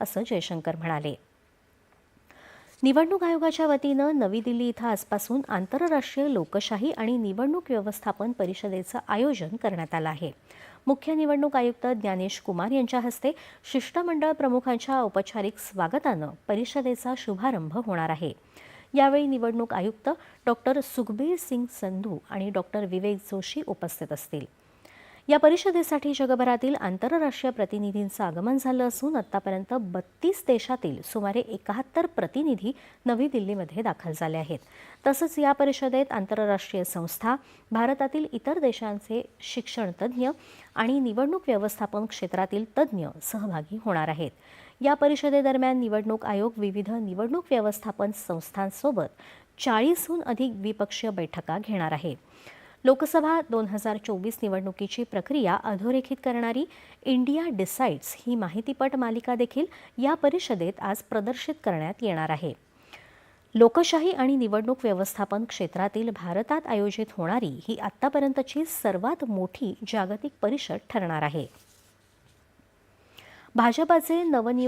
असं जयशंकर म्हणाले. निवडणूक आयोगाच्या वतीनं नवी दिल्ली इथं आजपासून आंतरराष्ट्रीय लोकशाही आणि निवडणूक व्यवस्थापन परिषदेचं आयोजन करण्यात आलं आहे. मुख्य निवडणूक आयुक्त ज्ञानेश कुमार यांच्या हस्ते शिष्टमंडळ प्रमुखांच्या औपचारिक स्वागतानं परिषदेचा शुभारंभ होणार आहे. यावेळी निवडणूक आयुक्त डॉक्टर सुखबीर सिंग संधू आणि डॉक्टर विवेक जोशी उपस्थित असतील. या परिषदेसाठी जगभरातील आंतरराष्ट्रीय प्रतिनिधींचं आगमन झालं असून आतापर्यंत बत्तीस देशातील सुमारे एकाहत्तर प्रतिनिधी नवी दिल्लीमध्ये दाखल झाले आहेत. तसंच या परिषदेत आंतरराष्ट्रीय संस्था भारतातील इतर देशांचे शिक्षणतज्ज्ञ आणि निवडणूक व्यवस्थापन क्षेत्रातील तज्ज्ञ सहभागी होणार आहेत. या परिषदेदरम्यान निवडणूक आयोग विविध निवडणूक व्यवस्थापन संस्थांसोबत चाळीसहून अधिक द्विपक्षीय बैठका घेणार आहे. लोकसभा दोन हजार चोवीस निवडणुकीची प्रक्रिया अधोरेखित करणारी इंडिया डिसाईड्स ही माहितीपट मालिका देखील या परिषदेत आज प्रदर्शित करण्यात येणार आहे. लोकशाही आणि निवडणूक व्यवस्थापन क्षेत्रातील भारतात आयोजित होणारी ही आत्तापर्यंतची सर्वात मोठी जागतिक परिषद ठरणार आहे. भाजपाचे नवनियुक्त